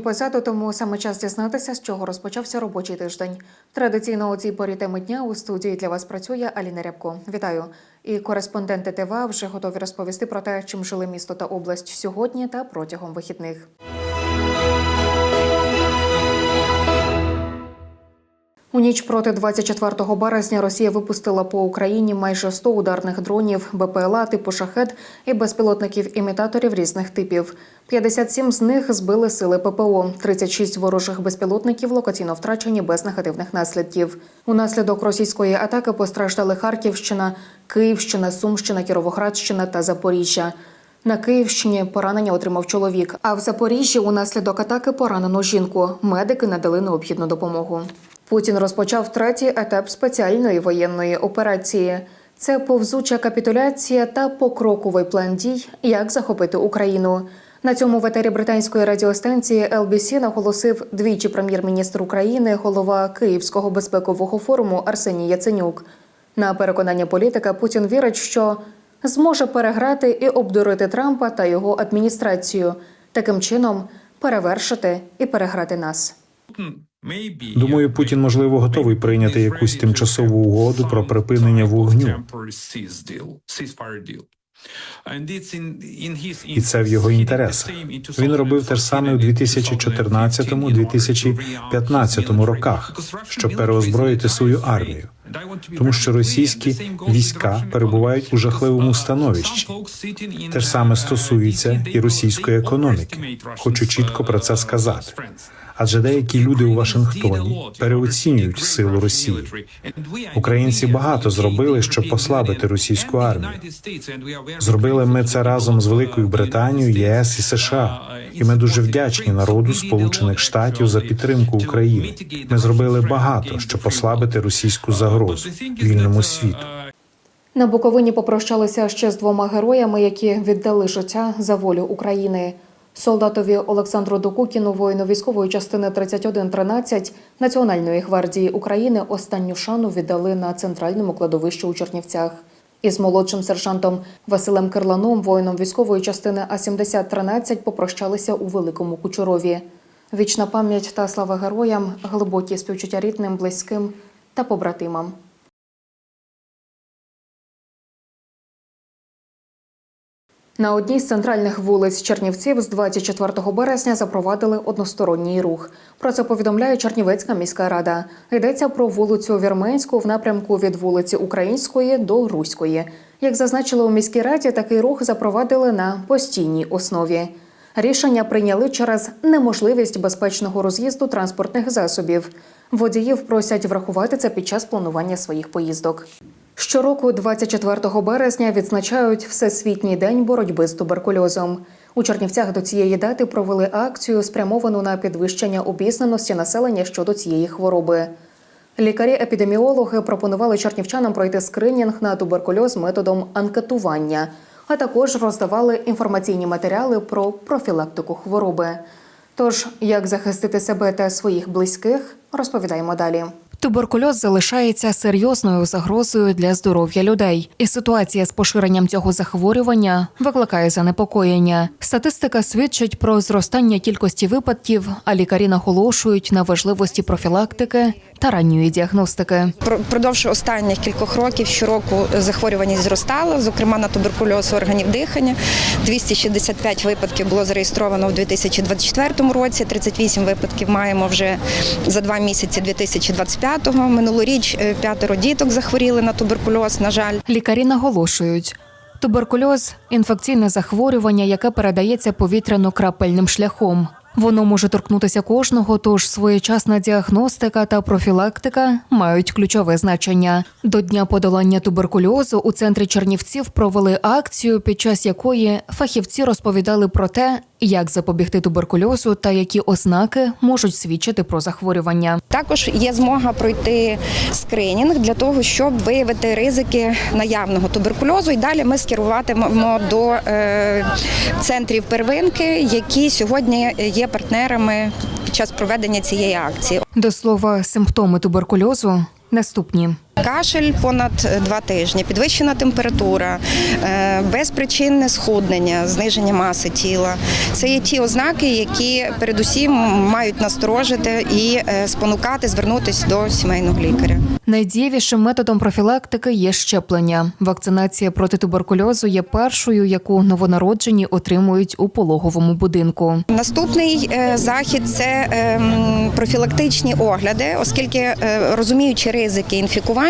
вихідні позаду, тому саме час дізнатися, з чого розпочався робочий тиждень. Традиційно у цій порі теми дня у студії для вас працює Аліна Рябко. Вітаю! І кореспонденти ТВА вже готові розповісти про те, чим жили місто та область сьогодні та протягом вихідних. У ніч проти 24 березня Росія випустила по Україні майже 100 ударних дронів, БПЛА типу шахет і безпілотників-імітаторів різних типів. 57 з них збили сили ППО, 36 ворожих безпілотників локаційно втрачені без негативних наслідків. Унаслідок російської атаки постраждали Харківщина, Київщина, Сумщина, Кіровоградщина та Запоріжжя. На Київщині поранення отримав чоловік. А в Запоріжжі унаслідок атаки поранено жінку. Медики надали необхідну допомогу. Путін розпочав третій етап спеціальної воєнної операції. Це повзуча капітуляція та покроковий план дій, як захопити Україну. На цьому в етері британської радіостанції LBC наголосив двічі прем'єр-міністр України, голова Київського безпекового форуму Арсеній Яценюк. На переконання політика Путін вірить, що зможе переграти і обдурити Трампа та його адміністрацію, таким чином перевершити і переграти нас. Думаю, Путін можливо готовий прийняти якусь тимчасову угоду про припинення вогню. І це в його інтересах. Він робив те ж саме у 2014-2015 роках, щоб переозброїти свою армію. Тому що російські війська перебувають у жахливому становищі. Те ж саме стосується і російської економіки. Хочу чітко про це сказати. Адже деякі люди у Вашингтоні переоцінюють силу Росії. Українці багато зробили, щоб послабити російську армію. Зробили ми це разом з Великою Британією, ЄС і США. І ми дуже вдячні народу Сполучених Штатів за підтримку України. Ми зробили багато, щоб послабити російську загрозу вільному світу. На Буковині попрощалися ще з двома героями, які віддали життя за волю України. Солдатові Олександру Докукіну, воїну військової частини 3113 Національної гвардії України останню шану віддали на центральному кладовищі у Чернівцях. Із молодшим сержантом Василем Кирланом, воїном військової частини А 7013 попрощалися у Великому Кучурові. Вічна пам'ять та слава героям, глибокі співчуття рідним, близьким та побратимам. На одній з центральних вулиць Чернівців з 24 березня запровадили односторонній рух. Про це повідомляє Чернівецька міська рада. Йдеться про вулицю Вірменську в напрямку від вулиці Української до Руської. Як зазначили у міській раді, такий рух запровадили на постійній основі. Рішення прийняли через неможливість безпечного роз'їзду транспортних засобів. Водіїв просять врахувати це під час планування своїх поїздок. Щороку, 24 березня, відзначають Всесвітній день боротьби з туберкульозом. У Чернівцях до цієї дати провели акцію, спрямовану на підвищення обізнаності населення щодо цієї хвороби. Лікарі-епідеміологи пропонували чернівчанам пройти скринінг на туберкульоз методом анкетування, а також роздавали інформаційні матеріали про профілактику хвороби. Тож, як захистити себе та своїх близьких, розповідаємо далі. Туберкульоз залишається серйозною загрозою для здоров'я людей, і ситуація з поширенням цього захворювання викликає занепокоєння. Статистика свідчить про зростання кількості випадків, а лікарі наголошують на важливості профілактики та ранньої діагностики. Про- Продовж останніх кількох років щороку захворюваність зростала, зокрема на туберкульоз органів дихання. 265 випадків було зареєстровано в 2024 році. 38 випадків маємо вже за два місяці 2025-го. Минулоріч е, п'ятеро діток захворіли на туберкульоз. На жаль, Лікарі наголошують. Туберкульоз інфекційне захворювання, яке передається повітряно-крапельним шляхом. Воно може торкнутися кожного, тож своєчасна діагностика та профілактика мають ключове значення. До дня подолання туберкульозу у центрі Чернівців провели акцію, під час якої фахівці розповідали про те, як запобігти туберкульозу та які ознаки можуть свідчити про захворювання. також є змога пройти скринінг для того, щоб виявити ризики наявного туберкульозу. І далі ми скеруватимемо до е, центрів первинки, які сьогодні є партнерами під час проведення цієї акції. До слова, симптоми туберкульозу наступні. Кашель понад два тижні, підвищена температура, е, безпричинне схуднення, зниження маси тіла. Це є ті ознаки, які передусім мають насторожити і е, спонукати звернутися до сімейного лікаря. Найдієвішим методом профілактики є щеплення. Вакцинація проти туберкульозу є першою, яку новонароджені отримують у пологовому будинку. Наступний е, захід це ем, профілактичні огляди, оскільки е, розуміючи ризики інфікування,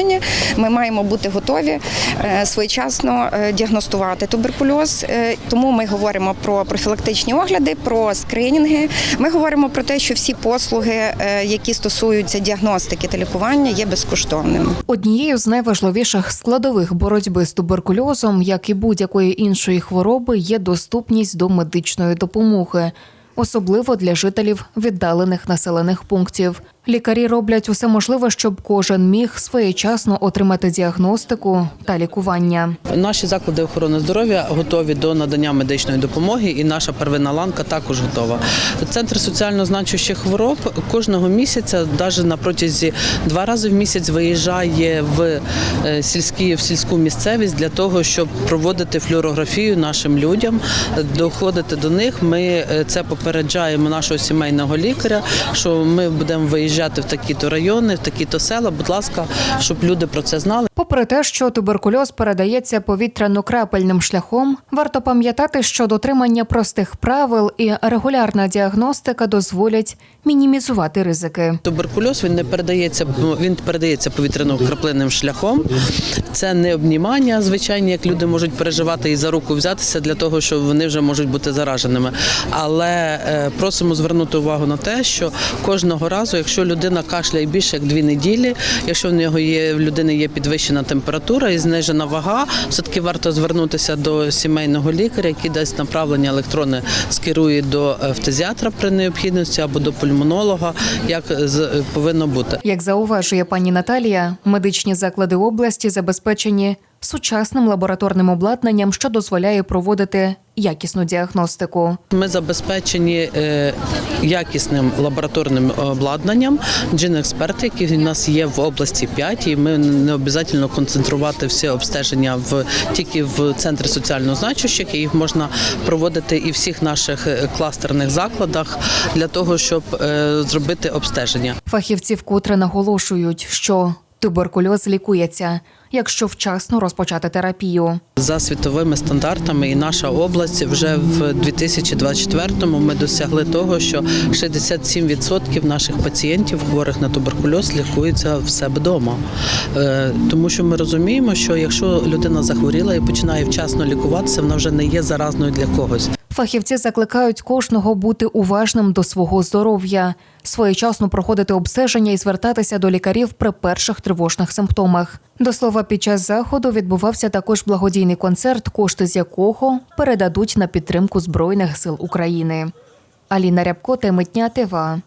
ми маємо бути готові е, своєчасно е, діагностувати туберкульоз. Е, Тому ми говоримо про профілактичні огляди, про скринінги. Ми говоримо про те, що всі послуги, які стосуються діагностики та лікування, є безкоштовними. Однією з найважливіших складових боротьби з туберкульозом, як і будь-якої іншої хвороби, є доступність до медичної допомоги, особливо для жителів віддалених населених пунктів. Лікарі роблять усе можливе, щоб кожен міг своєчасно отримати діагностику та лікування. Наші заклади охорони здоров'я готові до надання медичної допомоги, і наша первинна ланка також готова. Центр соціально значущих хвороб кожного місяця, навіть на протязі два рази в місяць, виїжджає в е, сільські в сільську місцевість для того, щоб проводити флюорографію нашим людям, доходити до них. Ми е, це попереджаємо нашого сімейного лікаря, що ми будемо виїжджати в такі-то райони, в такі-то села. Будь ласка, щоб люди про це знали. Попри те, що туберкульоз передається повітряно-крапельним шляхом, варто пам'ятати, що дотримання простих правил і регулярна діагностика дозволять мінімізувати ризики. Туберкульоз він не передається, ну, він передається повітряно-краплинним шляхом. Це не обнімання, звичайні, як люди можуть переживати і за руку взятися для того, що вони вже можуть бути зараженими. Але е, просимо звернути увагу на те, що кожного разу, якщо людина кашляє більше як дві неділі, якщо в нього є в людини є підвищена температура і знижена вага, все таки варто звернутися до сімейного лікаря, який дасть направлення електронне, скерує до фтизіатра при необхідності або до пульмонолога, як повинно бути. Як зауважує пані Наталія, медичні заклади області забезпечені сучасним лабораторним обладнанням, що дозволяє проводити якісну діагностику. Ми забезпечені е, якісним лабораторним обладнанням. Джин експерти, які в нас є в області 5, і ми не обов'язково концентрувати всі обстеження в тільки в центрі соціально значущих. і Їх можна проводити і в всіх наших е, кластерних закладах для того, щоб е, зробити обстеження. Фахівці вкотре наголошують, що туберкульоз лікується, якщо вчасно розпочати терапію. За світовими стандартами, і наша область вже в 2024-му ми досягли того, що 67% наших пацієнтів, хворих на туберкульоз, лікуються в себе вдома. Е, Тому що ми розуміємо, що якщо людина захворіла і починає вчасно лікуватися, вона вже не є заразною для когось. Фахівці закликають кожного бути уважним до свого здоров'я, своєчасно проходити обстеження і звертатися до лікарів при перших тривожних симптомах. До слова, під час заходу відбувався також благодійний концерт, кошти з якого передадуть на підтримку Збройних сил України. Аліна Рябко, Темитня, ТВА.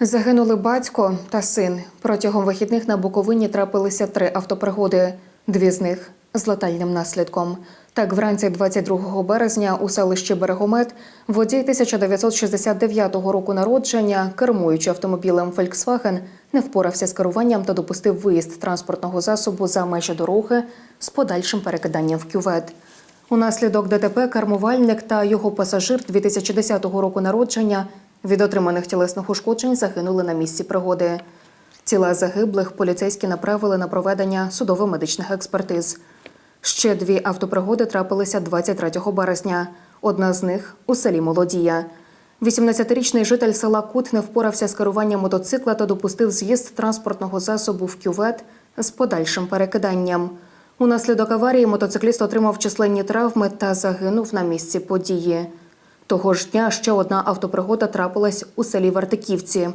Загинули батько та син. Протягом вихідних на Буковині трапилися три автопригоди. Дві з них з летальним наслідком. Так, вранці 22 березня у селищі Берегомет водій 1969 року народження, кермуючи автомобілем Volkswagen, не впорався з керуванням та допустив виїзд транспортного засобу за межі дороги з подальшим перекиданням в кювет. Унаслідок ДТП кермувальник та його пасажир 2010 року народження від отриманих тілесних ушкоджень загинули на місці пригоди. Тіла загиблих поліцейські направили на проведення судово-медичних експертиз. Ще дві автопригоди трапилися 23 березня. Одна з них у селі Молодія. 18-річний житель села Кут не впорався з керуванням мотоцикла та допустив з'їзд транспортного засобу в кювет з подальшим перекиданням. Унаслідок аварії мотоцикліст отримав численні травми та загинув на місці події. Того ж дня ще одна автопригода трапилась у селі Вартиківці.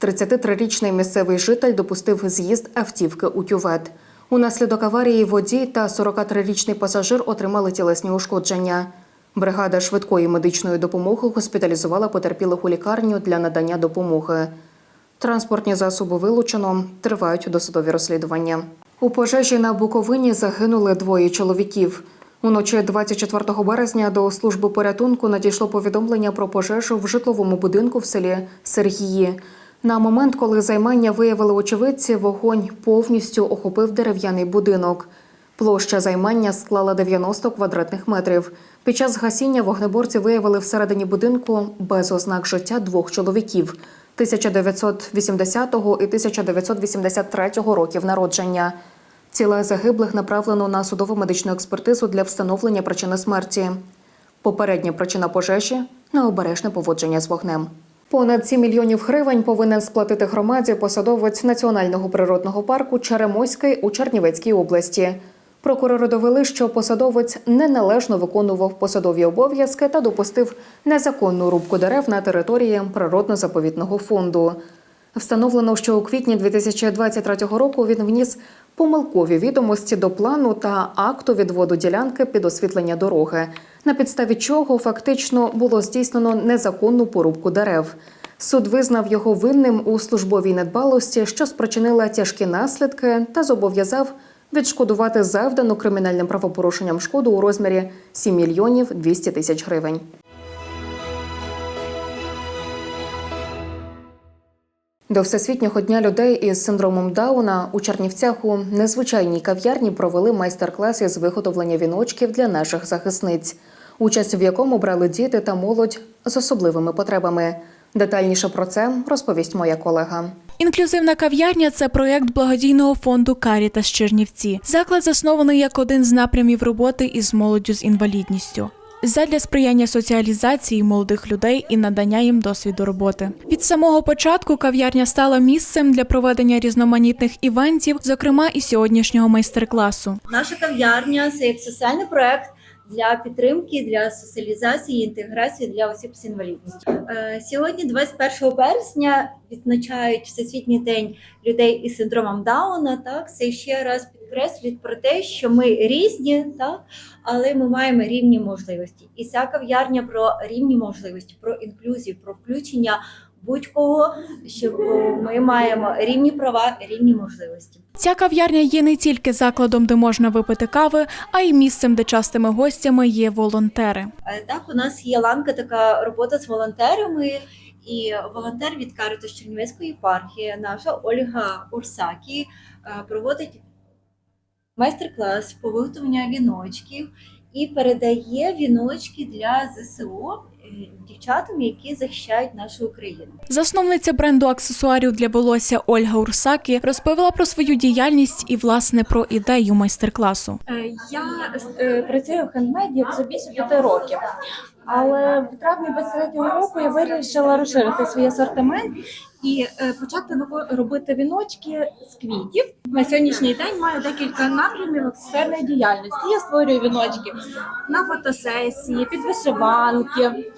33-річний місцевий житель допустив з'їзд автівки у кювет. Унаслідок аварії водій та 43-річний пасажир отримали тілесні ушкодження. Бригада швидкої медичної допомоги госпіталізувала потерпілих у лікарню для надання допомоги. Транспортні засоби вилучено, тривають досудові розслідування. У пожежі на Буковині загинули двоє чоловіків. Уночі 24 березня до служби порятунку надійшло повідомлення про пожежу в житловому будинку в селі Сергії. На момент, коли займання виявили очевидці, вогонь повністю охопив дерев'яний будинок. Площа займання склала 90 квадратних метрів. Під час гасіння вогнеборці виявили всередині будинку без ознак життя двох чоловіків 1980 і 1983 років народження. Тіла загиблих направлено на судово медичну експертизу для встановлення причини смерті. Попередня причина пожежі необережне поводження з вогнем. Понад 7 мільйонів гривень повинен сплатити громаді посадовець Національного природного парку Черемоський у Чернівецькій області. Прокурори довели, що посадовець неналежно виконував посадові обов'язки та допустив незаконну рубку дерев на території природно-заповідного фонду. Встановлено, що у квітні 2023 року він вніс помилкові відомості до плану та акту відводу ділянки під освітлення дороги, на підставі чого фактично було здійснено незаконну порубку дерев. Суд визнав його винним у службовій недбалості, що спричинила тяжкі наслідки, та зобов'язав відшкодувати завдану кримінальним правопорушенням шкоду у розмірі 7 мільйонів 200 тисяч гривень. До Всесвітнього дня людей із синдромом Дауна у Чернівцях у незвичайній кав'ярні провели майстер-клас із виготовлення віночків для наших захисниць, участь в якому брали діти та молодь з особливими потребами. Детальніше про це розповість моя колега. Інклюзивна кав'ярня це проєкт благодійного фонду Карітас Чернівці. Заклад заснований як один з напрямів роботи із молоддю з інвалідністю. Задля сприяння соціалізації молодих людей і надання їм досвіду роботи. Від самого початку кав'ярня стала місцем для проведення різноманітних івентів, зокрема і сьогоднішнього майстер-класу. Наша кав'ярня це як соціальний проект для підтримки, для соціалізації, інтеграції для осіб з інвалідністю. Е, Сьогодні, 21 березня, відзначають Всесвітній день людей із синдромом Дауна. Так, це ще раз підкреслює про те, що ми різні, так, але ми маємо рівні можливості. І ця кав'ярня про рівні можливості, про інклюзію, про включення будь-кого, що ми маємо рівні права, рівні можливості. Ця кав'ярня є не тільки закладом, де можна випити кави, а й місцем, де частими гостями є волонтери. Е, Так, у нас є ланка така робота з волонтерами, і волонтер від Каритас Чернівецької єпархії, наша Ольга Урсакі, е, проводить майстер-клас по виготовленню віночків і передає віночки для ЗСУ е, дівчатам, які захищають нашу Україну. Засновниця бренду аксесуарів для волосся Ольга Урсакі розповіла про свою діяльність і власне про ідею майстер-класу. Е, Я е, працюю в хендмеді вже більше п'яти років. Але в травні 23-го року я вирішила розширити свій асортимент і е, почати робити віночки з квітів. На сьогоднішній день маю декілька напрямів аксесуарної діяльності. Я створюю віночки на фотосесії, під вишиванки.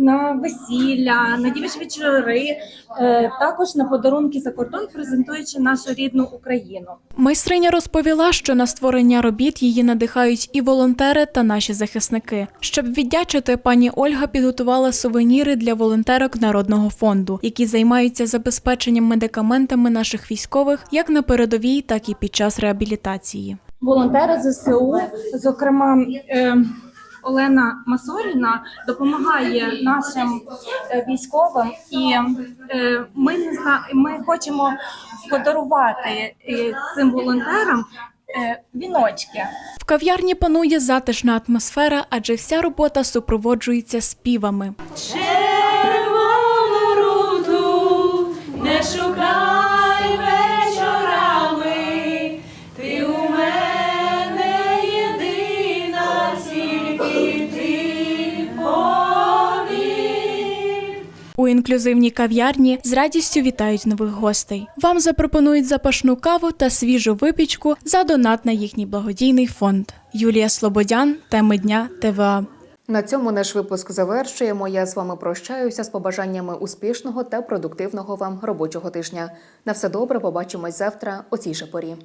На весілля, на дівчі вечори, е, також на подарунки за кордон, презентуючи нашу рідну Україну. Майстриня розповіла, що на створення робіт її надихають і волонтери та наші захисники. Щоб віддячити, пані Ольга підготувала сувеніри для волонтерок народного фонду, які займаються забезпеченням медикаментами наших військових як на передовій, так і під час реабілітації. волонтери ЗСУ, зокрема. Е, Олена Масоріна допомагає нашим е, військовим, і е, ми не зна... ми хочемо подарувати е, цим волонтерам віночки. В кав'ярні панує затишна атмосфера, адже вся робота супроводжується співами. Інклюзивній кав'ярні з радістю вітають нових гостей. Вам запропонують запашну каву та свіжу випічку за донат на їхній благодійний фонд. Юлія Слободян, теми дня ТВА. На цьому наш випуск завершуємо. Я з вами прощаюся з побажаннями успішного та продуктивного вам робочого тижня. На все добре, побачимось завтра о цій же порі.